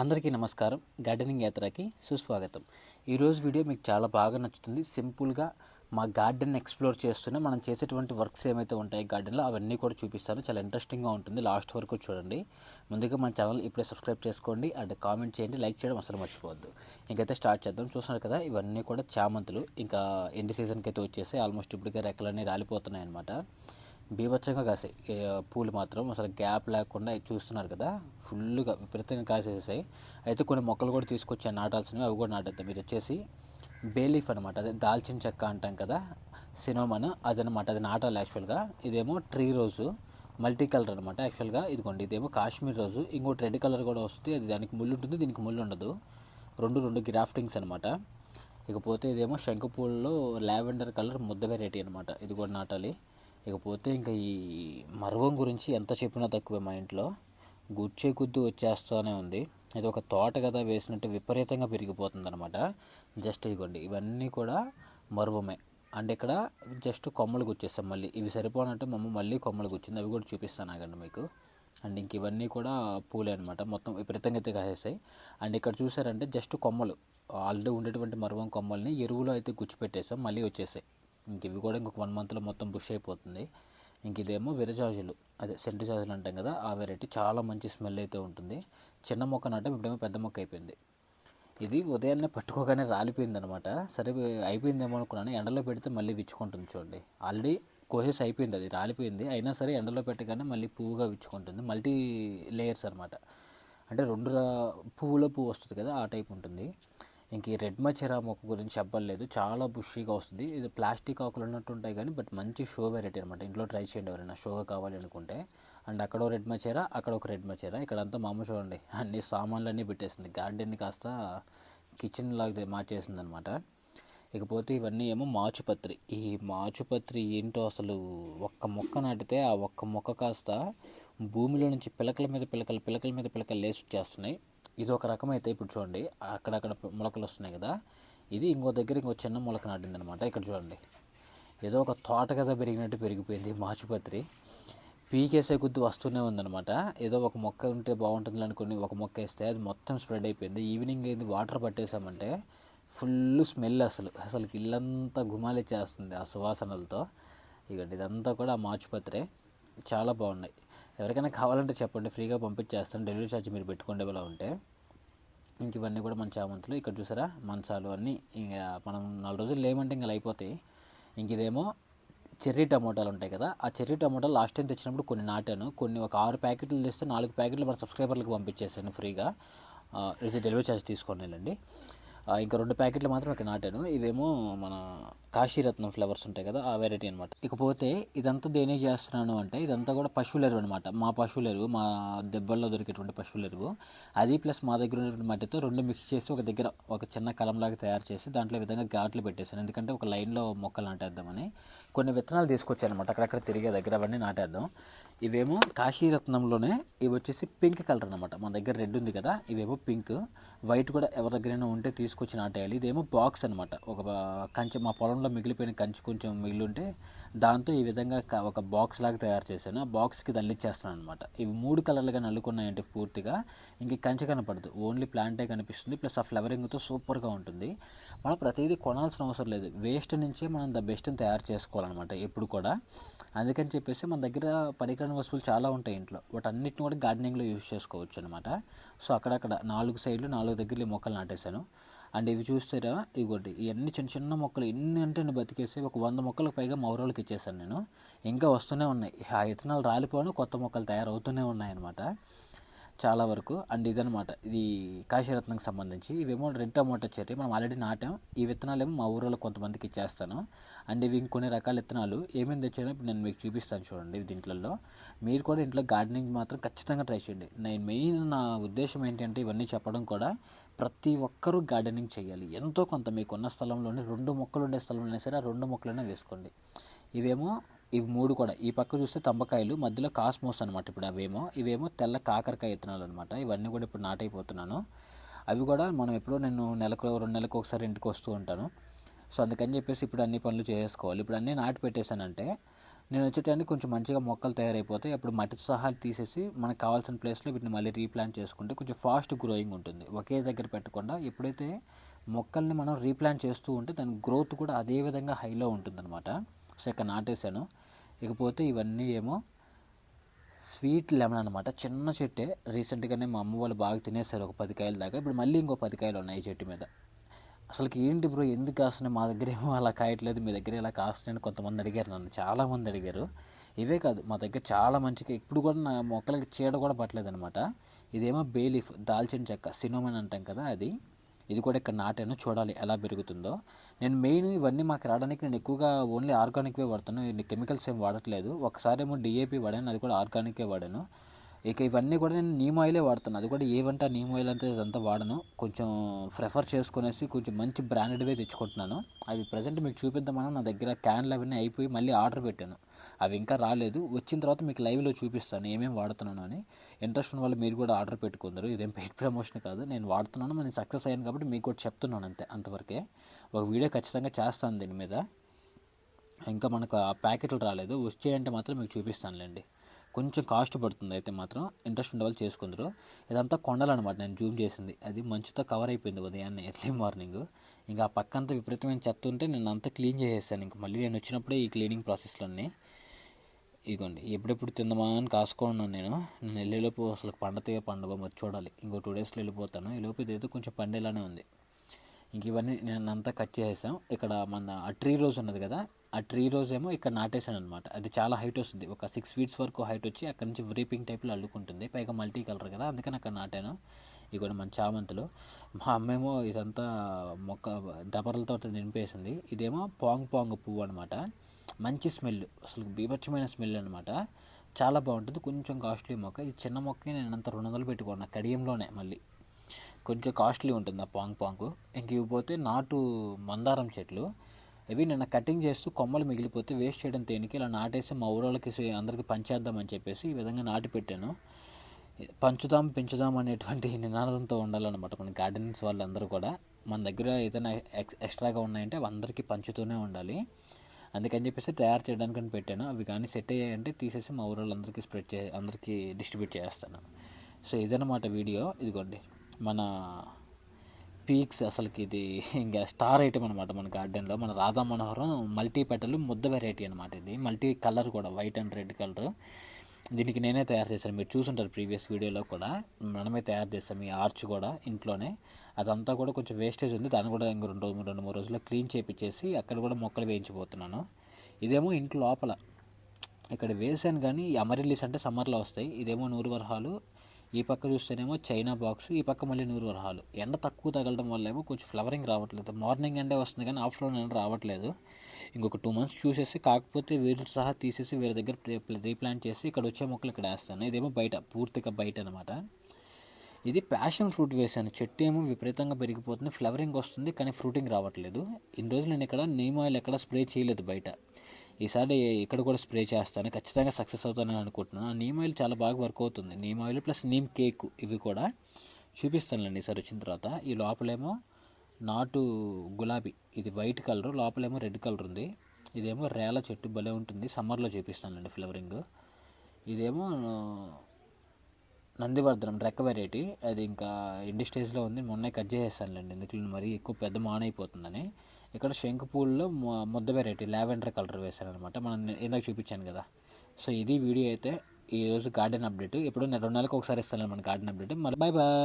అందరికీ నమస్కారం. గార్డెనింగ్ యాత్రకి సుస్వాగతం. ఈరోజు వీడియో మీకు చాలా బాగా నచ్చుతుంది. సింపుల్గా మా గార్డెన్ ఎక్స్ప్లోర్ చేస్తూనే మనం చేసేటువంటి వర్క్స్ ఏమైతే ఉంటాయి గార్డెన్లో అవన్నీ కూడా చూపిస్తాను. చాలా ఇంట్రెస్టింగ్గా ఉంటుంది. లాస్ట్ వరకు చూడండి. ముందుగా మన ఛానల్ ఇప్పుడే సబ్స్క్రైబ్ చేసుకోండి. అండ్ కామెంట్ చేయండి. లైక్ చేయడం అసలు మర్చిపోవద్దు. ఇంకైతే స్టార్ట్ చేద్దాం. చూస్తున్నారు కదా ఇవన్నీ కూడా చామంతులు. ఇంకా ఎండి సీజన్కి అయితే వచ్చేసి ఆల్మోస్ట్ ఇప్పటికే రెక్కలన్నీ రాలిపోతున్నాయి అనమాట బీభత్సంగా కాసాయి. పూలు మాత్రం అసలు గ్యాప్ లేకుండా చూస్తున్నారు కదా. ఫుల్గా విపరీతంగా కాసేసాయి అయితే కొన్ని మొక్కలు కూడా తీసుకొచ్చాను. నాటాల్సినవి అవి కూడా నాటేద్దాం. ఇది వచ్చేసి బేలీఫ్ అనమాట అదే దాల్చిన చెక్క అంటాం కదా. సినోమన్ అదనమాట అది నాటాలి యాక్చువల్గా. ఇదేమో ట్రీ రోజు. మల్టీ కలర్ అనమాట యాక్చువల్గా. ఇదిగోండి. ఇదేమో కాశ్మీర్ రోజు. ఇంకోటి రెడ్ కలర్ కూడా వస్తుంది. అది దానికి ముళ్ళు ఉంటుంది. దీనికి ముళ్ళు ఉండదు. రెండు రెండు గ్రాఫ్టింగ్స్ అనమాట ఇకపోతే ఇదేమో శంఖపూల్లో లావెండర్ కలర్ ముద్ద వెరైటీ అనమాట ఇది కూడా నాటాలి. ఇకపోతే ఇంకా ఈ మర్వం గురించి ఎంత చెప్పినా తక్కువే మా ఇంట్లో. గుచ్చే కొద్ది వచ్చేస్తూనే ఉంది. ఇది ఒక తోట కదా వేసినట్టు విపరీతంగా పెరిగిపోతుంది అనమాట జస్ట్ ఇదిగోండి ఇవన్నీ కూడా మరువమే. అండ్ ఇక్కడ జస్ట్ కొమ్మలు గుచ్చేస్తాం మళ్ళీ. ఇవి సరిపోనంటే మమ్మ మళ్ళీ కొమ్మలు గుచ్చింది. అవి కూడా చూపిస్తాను ఆగండి మీకు. అండ్ ఇంక ఇవన్నీ కూడా పూలే అనమాట మొత్తం విపరీతంగా అయితే కాసేసాయి. అండ్ ఇక్కడ చూసారంటే జస్ట్ కొమ్మలు. ఆల్రెడీ ఉండేటువంటి మరువం కొమ్మల్ని ఎరువులో అయితే గుచ్చిపెట్టేసాం. మళ్ళీ వచ్చేసాయి. ఇంక ఇవి కూడా ఇంకొక వన్ మంత్లో మొత్తం బుష్ అయిపోతుంది. ఇంక ఇదేమో విరజాజులు అదే సెంటు జాజులు అంటాం కదా ఆ వెరైటీ చాలా మంచి స్మెల్ అయితే ఉంటుంది. చిన్న మొక్క నాటం ఇప్పుడేమో పెద్ద మొక్క అయిపోయింది. ఇది ఉదయాన్నే పట్టుకోగానే రాలిపోయింది అనమాట సరే అయిపోయిందేమో అనుకున్నాను. ఎండలో పెడితే మళ్ళీ విచ్చుకుంటుంది చూడండి. ఆల్రెడీ కోసెస్ అయిపోయింది అది రాలిపోయింది. అయినా సరే ఎండలో పెట్టగానే మళ్ళీ పువ్వుగా విచ్చుకుంటుంది. మల్టీ లేయర్స్ అనమాట. అంటే రెండు పువ్వులో పువ్వు వస్తుంది కదా ఆ టైప్ ఉంటుంది. ఇంక ఈ రెడ్ మచెరా మొక్క గురించి చెప్పలేదు చాలా బుషీగా వస్తుంది. ఇది ప్లాస్టిక్ ఆకులు ఉన్నట్టు ఉంటాయి కానీ బట్ మంచి షో వెరైటీ అనమాట ఇంట్లో ట్రై చేయండి ఎవరైనా షోగా కావాలి అనుకుంటే. అండ్ అక్కడ రెడ్ మచెరా అక్కడ ఒక రెడ్ మచెరా ఇక్కడంతా మామూలు చూడండి. అన్ని సామాన్లు అన్నీ పెట్టేసింది. గార్డెన్ని కాస్త కిచెన్ లాగా మార్చేసింది అనమాట ఇకపోతే ఇవన్నీ ఏమో మాచుపత్రి. ఈ మాచుపత్రి ఏంటో అసలు ఒక్క మొక్క నాటితే ఆ ఒక్క మొక్క కాస్త భూమిలో నుంచి పిలకల మీద పిలకలు పిలకల మీద పిలకలు లేసి వచ్చేస్తున్నాయి. ఇది ఒక రకం అయితే ఇప్పుడు చూడండి అక్కడక్కడ మొలకలు వస్తున్నాయి కదా. ఇది ఇంకో దగ్గర ఇంకో చిన్న మొలక నాటింది అనమాట ఇక్కడ చూడండి. ఏదో ఒక తోట కదా పెరిగినట్టు పెరిగిపోయింది మాచుపత్రి. పీకేసే కొద్ది వస్తూనే ఉందన్నమాట ఏదో ఒక మొక్క ఉంటే బాగుంటుంది అనుకుని ఒక మొక్క వేస్తే అది మొత్తం స్ప్రెడ్ అయిపోయింది. ఈవినింగ్ అయింది వాటర్ పట్టేసామంటే ఫుల్ స్మెల్ అసలు. అసలు ఇల్లంతా గుమాలిచ్చేస్తుంది ఆ సువాసనలతో. ఇక ఇదంతా కూడా ఆ మాచుపత్రే. చాలా బాగున్నాయి. ఎవరికైనా కావాలంటే చెప్పండి ఫ్రీగా పంపించేస్తాను డెలివరీ ఛార్జ్ మీరు పెట్టుకోండి ఇలా ఉంటే. ఇంక ఇవన్నీ కూడా మన చామంతులు. ఇక్కడ చూసారా? మంచాలు అన్నీ ఇంకా మనం నాలుగు రోజులు లేమంటే ఇంకా అయిపోతాయి. ఇంక ఇదేమో చెర్రీ టమోటాలు ఉంటాయి కదా ఆ చెర్రీ టమోటాలు లాస్ట్ టైం తెచ్చినప్పుడు కొన్ని నాటాను. కొన్ని ఒక ఆరు ప్యాకెట్లు తెస్తే నాలుగు ప్యాకెట్లు మన సబ్స్క్రైబర్లకు పంపించేసాను ఫ్రీగా. డెలివరీ ఛార్జ్ తీసుకొని వెళ్ళండి ఇంకా రెండు ప్యాకెట్లు మాత్రం ఇక్కడ నాటాను. ఇవేమో మన కాశీరత్నం ఫ్లవర్స్ ఉంటాయి కదా ఆ వెరైటీ అనమాట ఇకపోతే ఇదంతా దేని చేస్తున్నాను అంటే ఇదంతా కూడా పశువుల ఎరువు అనమాట మా పశువుల ఎరువు మా దెబ్బల్లో దొరికేటువంటి పశువుల ఎరువు. అది ప్లస్ మా దగ్గర ఉన్నటువంటి మట్టితో రెండు మిక్స్ చేసి ఒక దగ్గర ఒక చిన్న కలంలాగా తయారు చేసి దాంట్లో విధంగా ఘాట్లు పెట్టేశాను. ఎందుకంటే ఒక లైన్లో మొక్కలు నాటేద్దామని. కొన్ని విత్తనాలు తీసుకొచ్చాను అనమాట అక్కడక్కడ తిరిగే దగ్గర అవన్నీ నాటేద్దాం. ఇవేమో కాశీరత్నంలోనే ఇవి వచ్చేసి పింక్ కలర్ అనమాట మన దగ్గర రెడ్ ఉంది కదా ఇవేమో పింక్. వైట్ కూడా ఎవరి దగ్గరైనా ఉంటే తీసుకొచ్చి నాటేయాలి. ఇదేమో బాక్స్ అనమాట. ఒక కంచె మా పొలంలో మిగిలిపోయిన కంచె కొంచెం మిగిలి ఉంటే దాంతో ఈ విధంగా ఒక బాక్స్ లాగా తయారు చేశాను. ఆ బాక్స్కి తల్లిచ్చేస్తాను అనమాట ఇవి మూడు కలర్లుగా నల్లుకున్నాయంటే పూర్తిగా. ఇంక కంచె కనపడదు. ఓన్లీ ప్లాంటే కనిపిస్తుంది. ప్లస్ ఆ ఫ్లవరింగ్తో సూపర్గా ఉంటుంది. మనం ప్రతిదీ కొనాల్సిన అవసరం లేదు. వేస్ట్ నుంచే మనం ద బెస్ట్ని తయారు చేసుకోవాలన్నమాట ఎప్పుడు కూడా. అందుకని చెప్పేసి మన దగ్గర పరికరణ వస్తువులు చాలా ఉంటాయి ఇంట్లో. వాటన్నిటిని కూడా గార్డెనింగ్లో యూజ్ చేసుకోవచ్చు అనమాట సో అక్కడక్కడ నాలుగు సైడ్లు నాలుగు దగ్గర మొక్కలు నాటేశాను. అండ్ ఇవి చూస్తారా ఇవ్వండి ఇవన్నీ చిన్న చిన్న మొక్కలు ఎన్ని అంటే నేను బతికేసి ఒక వంద మొక్కలకు పైగా మౌరోళ్ళకి ఇచ్చేసాను నేను. ఇంకా వస్తూనే ఉన్నాయి. ఆ ఇత్తనాలు రాలిపోను కొత్త మొక్కలు తయారవుతూనే ఉన్నాయన్నమాట. చాలా వరకు. అండ్ ఇదనమాట ఇది కాశీరత్నంకి సంబంధించి. ఇవేమో రెడ్ టమాటో చెర్రీ. మనం ఆల్రెడీ నాటాం. ఈ విత్తనాలు ఏమో మా ఊరిలో కొంతమందికి ఇచ్చేస్తాను. అండ్ ఇవి ఇంకొన్ని రకాల విత్తనాలు. ఏమేమి తెచ్చానో ఇప్పుడు నేను మీకు చూపిస్తాను చూడండి దీంట్లలో దీంట్లో మీరు కూడా ఇంట్లో గార్డెనింగ్ మాత్రం ఖచ్చితంగా ట్రై చేయండి. నేను మెయిన్ నా ఉద్దేశం ఏంటంటే ఇవన్నీ చెప్పడం కూడా ప్రతి ఒక్కరూ గార్డెనింగ్ చేయాలి. ఎంతో కొంత మీకున్న స్థలంలోనే రెండు మొక్కలు ఉండే స్థలంలోనే సరే ఆ రెండు మొక్కలనే వేసుకోండి. ఇవేమో ఇవి మూడు కూడా. ఈ పక్క చూస్తే తంబకాయలు మధ్యలో కాస్మోస్ అనమాట ఇప్పుడు అవేమో. ఇవేమో తెల్ల కాకరకాయ విత్తనాలు అనమాట ఇవన్నీ కూడా ఇప్పుడు నాటైపోతున్నాను. అవి కూడా మనం ఎప్పుడో నేను నెలకు రెండు నెలలకు ఒకసారి ఇంటికి వస్తూ ఉంటాను. సో అందుకని చెప్పేసి ఇప్పుడు అన్ని పనులు చేసుకోవాలి. ఇప్పుడు అన్నీ నాటి పెట్టేశానంటే నేను వచ్చేటానికి కొంచెం మంచిగా మొక్కలు తయారైపోతాయి. అప్పుడు మట్టి సహా తీసేసి మనకు కావాల్సిన ప్లేస్లో వీటిని మళ్ళీ రీప్లాంట్ చేసుకుంటే కొంచెం ఫాస్ట్ గ్రోయింగ్ ఉంటుంది. ఒకే దగ్గర పెట్టకుండా ఎప్పుడైతే మొక్కల్ని మనం రీప్లాంట్ చేస్తూ ఉంటే దాని గ్రోత్ కూడా అదే విధంగా హైలో ఉంటుందన్నమాట. సో ఇక్కడ నాటేశాను. ఇకపోతే ఇవన్నీ ఏమో స్వీట్ లెమన్ అనమాట చిన్న చెట్టే. రీసెంట్గానే మా అమ్మ వాళ్ళు బాగా తినేసారు ఒక పది కాయల దాకా. ఇప్పుడు మళ్ళీ ఇంకో పది కాయలు ఉన్నాయి చెట్టు మీద. అసలుకి ఏంటి బ్రో? ఎందుకు కాస్తున్నాయి? మా దగ్గర ఏమో అలా కాయట్లేదు. మీ దగ్గర ఇలా కాస్తున్నాయని కొంతమంది అడిగారు నన్ను. చాలామంది అడిగారు. ఇవే కాదు మా దగ్గర చాలా మంచిగా ఇప్పుడు కూడా నా మొక్కలకి చీడ కూడా పట్టలేదు అనమాట ఇదేమో బేలీఫ్ దాల్చిన చెక్క సినోమన్ అంటాం కదా అది. ఇది కూడా ఇక్కడ నాటాను చూడాలి ఎలా పెరుగుతుందో. నేను మెయిన్ ఇవన్నీ మాకు రావడానికి నేను ఎక్కువగా ఓన్లీ ఆర్గానిక్వే వాడతాను. కెమికల్స్ ఏం వాడట్లేదు. ఒకసారి ఏమో డిఏపి వాడాను అది కూడా ఆర్గానికే వాడాను. ఇక ఇవన్నీ కూడా నేను నీమ్ ఆయిలే వాడుతాను. అది కూడా ఏవంట నీమ్ ఆయిల్ అంటే ఇదంతా వాడను. కొంచెం ప్రిఫర్ చేసుకునేసి కొంచెం మంచి బ్రాండెడ్వే తెచ్చుకుంటున్నాను. అవి ప్రజెంట్ మీకు చూపిద్దామని నా దగ్గర క్యాన్లు అవన్నీ అయిపోయి మళ్ళీ ఆర్డర్ పెట్టాను. అవి ఇంకా రాలేదు. వచ్చిన తర్వాత మీకు లైవ్లో చూపిస్తాను ఏమేమి వాడుతున్నాను అని. ఇంట్రెస్ట్ ఉన్న వాళ్ళు మీరు కూడా ఆర్డర్ పెట్టుకుందరు. ఇదేం పెయిడ్ ప్రమోషన్ కాదు. నేను వాడుతున్నాను. నేను సక్సెస్ అయ్యాను కాబట్టి మీకు కూడా చెప్తున్నాను అంతే అంతవరకే. ఒక వీడియో ఖచ్చితంగా చేస్తాను దీని మీద. ఇంకా మనకు ఆ ప్యాకెట్లు రాలేదు. వచ్చేయంటే మాత్రం మీకు చూపిస్తానులేండి. కొంచెం కాస్ట్ పడుతుంది అయితే మాత్రం. ఇంట్రెస్ట్ ఉండే వాళ్ళు చేసుకుందరు. ఇదంతా కొండలనమాట నేను జూమ్ చేసింది. అది మంచుతో కవర్ అయిపోయింది ఉదయాన్నే ఎర్లీ మార్నింగ్ ఇంకా ఆ పక్కంతా విపరీతమైన చెత్త ఉంటే నేను అంతా క్లీన్ చేసేసాను. ఇంకా మళ్ళీ నేను వచ్చినప్పుడే ఈ క్లీనింగ్ ప్రాసెస్లోనే ఇదిగోండి ఎప్పుడెప్పుడు తిందామా అని కాసుకున్నాను నేను. నేను వెళ్ళేలోపు అసలు పండతగా పండుగ మరి చూడాలి. ఇంకో టూ డేస్లో వెళ్ళిపోతాను. ఈ లోపు ఇదైతే కొంచెం పండేలానే ఉంది. ఇంక ఇవన్నీ నేను అంతా కట్ చేసేసాం. ఇక్కడ మన ఆ ట్రీ రోజ్ ఉన్నది కదా ఆ ట్రీ రోజ్ ఏమో ఇక్కడ నాటేసాను అనమాట అది చాలా హైట్ వస్తుంది. ఒక సిక్స్ ఫీట్స్ వరకు హైట్ వచ్చి అక్కడ నుంచి వ్రీపింగ్ టైప్లో అల్లుకుంటుంది. పైగా మల్టీ కలర్ కదా అందుకని అక్కడ నాటాను. ఇవి మన చామంతులు. మా అమ్మేమో ఇదంతా మొక్క దబరలతో నింపేసింది. ఇదేమో పాంగ్ పాంగ్ పువ్వు అనమాట మంచి స్మెల్ అసలు బీభత్సమైన స్మెల్ అనమాట చాలా బాగుంటుంది కొంచెం కాస్ట్లీ మొక్క. ఇది చిన్న మొక్క నేను అంత రెండు వందలు పెట్టుకున్నా కడియంలోనే మళ్ళీ. కొంచెం కాస్ట్లీ ఉంటుంది ఆ పాంగ్ పాంగ్. ఇంక ఇవ్వకపోతే నాటు మందారం చెట్లు. ఇవి నిన్న కటింగ్ చేస్తూ కొమ్మలు మిగిలిపోతే వేస్ట్ చేయడం దేనికి ఇలా నాటేసి మా ఊరోళ్ళకి అందరికి పంచేద్దామని చెప్పేసి ఈ విధంగా నాటి పెట్టాను. పంచుదాం పెంచుదాం అనేటువంటి నినాదంతో ఉండాలన్నమాట మన గార్డెన్స్ వాళ్ళందరూ కూడా. మన దగ్గర ఏదైనా ఎక్స్ ఎక్స్ట్రాగా ఉన్నాయంటే అవి అందరికీ పంచుతూనే ఉండాలి. అందుకని చెప్పేసి తయారు చేయడానికి అని పెట్టాను. అవి కానీ సెట్ అయ్యాయంటే తీసేసి మా ఊరోళ్ళందరికీ స్ప్రెడ్ చే అందరికీ డిస్ట్రిబ్యూట్ చేస్తాను. సో ఇదన్నమాట వీడియో. ఇదిగోండి. మన పీక్స్ అసలుకి ఇది ఇంకా స్టార్ ఐటమ్ అనమాట మన గార్డెన్లో. మన రాధా మనోహరం మల్టీ పెటల్ ముద్ద వెరైటీ అనమాట ఇది. మల్టీ కలర్ కూడా వైట్ అండ్ రెడ్ కలర్. దీనికి నేనే తయారు చేశాను. మీరు చూసుంటారు ప్రీవియస్ వీడియోలో కూడా. మనమే తయారు చేస్తాం ఈ ఆర్చ్ కూడా ఇంట్లోనే. అదంతా కూడా కొంచెం వేస్టేజ్ ఉంది. దాన్ని కూడా ఇంక రెండు రోజులు రెండు మూడు రోజుల్లో క్లీన్ చేపించేసి అక్కడ కూడా మొక్కలు వేయించిపోతున్నాను. ఇదేమో ఇంట్లో లోపల. ఇక్కడ వేసాను కానీ ఈ అమరిల్లీస్ అంటే సమ్మర్లో వస్తాయి. ఇదేమో నూరు వరహాలు. ఈ పక్క చూస్తేనేమో చైనా బాక్స్ ఈ పక్క మళ్ళీ నూరు వరహాలు. ఎండ తక్కువ తగలడం వల్ల ఏమో కొంచెం ఫ్లవరింగ్ రావట్లేదు. మార్నింగ్ ఎండే వస్తుంది కానీ ఆఫ్టర్నూన్ ఎండ రావట్లేదు. ఇంకొక టూ మంత్స్ చూసేసి కాకపోతే వీరు సహా తీసేసి వేరే దగ్గర రీప్లాంట్ చేసి ఇక్కడ వచ్చే మొక్కలు ఇక్కడ వేస్తాను. ఇదేమో బయట పూర్తిగా బయట అనమాట ఇది ప్యాషన్ ఫ్రూట్ వేసాను. చెట్టు ఏమో విపరీతంగా పెరిగిపోతుంది ఫ్లవరింగ్ వస్తుంది కానీ ఫ్రూటింగ్ రావట్లేదు. ఇన్ని రోజులు నేను ఇక్కడ నీమ్ ఆయిల్ ఎక్కడ స్ప్రే చేయలేదు బయట. ఈసారి ఇక్కడ కూడా స్ప్రే చేస్తాను. ఖచ్చితంగా సక్సెస్ అవుతానని అనుకుంటున్నాను. నీమ్ ఆయిల్ చాలా బాగా వర్క్ అవుతుంది. Neem oil plus neem cake ఇవి కూడా చూపిస్తానులేండి ఈసారి వచ్చిన తర్వాత. ఈ లోపలేమో నాటు గులాబీ. ఇది వైట్ కలర్ లోపలేమో రెడ్ కలర్ ఉంది ఇదేమో రేల చెట్టు భలే ఉంటుంది. సమ్మర్లో చూపిస్తానండి ఫ్లవరింగ్. ఇదేమో నందివర్ధనం రెక్క వెరైటీ. అది ఇంకా ఎండి స్టేజ్లో ఉంది. మొన్నే కట్ చేసేస్తానులేండి. ఎందుకంటే మరీ ఎక్కువ పెద్ద మాన్ అయిపోతుందని ఇక్కడ శంకుపూల్లో ముద్ద వెరైటీ లావెండర్ కలర్ వేశారనమాట. మనం ఇందాక చూపించాను కదా. సో ఇది వీడియో అయితే ఈరోజు గార్డెన్ అప్డేట్. ఇప్పుడు రెండు నెలలకు ఒకసారి ఇస్తాను మన గార్డెన్ అప్డేట్. మళ్ళీ బాయ్ బాయ్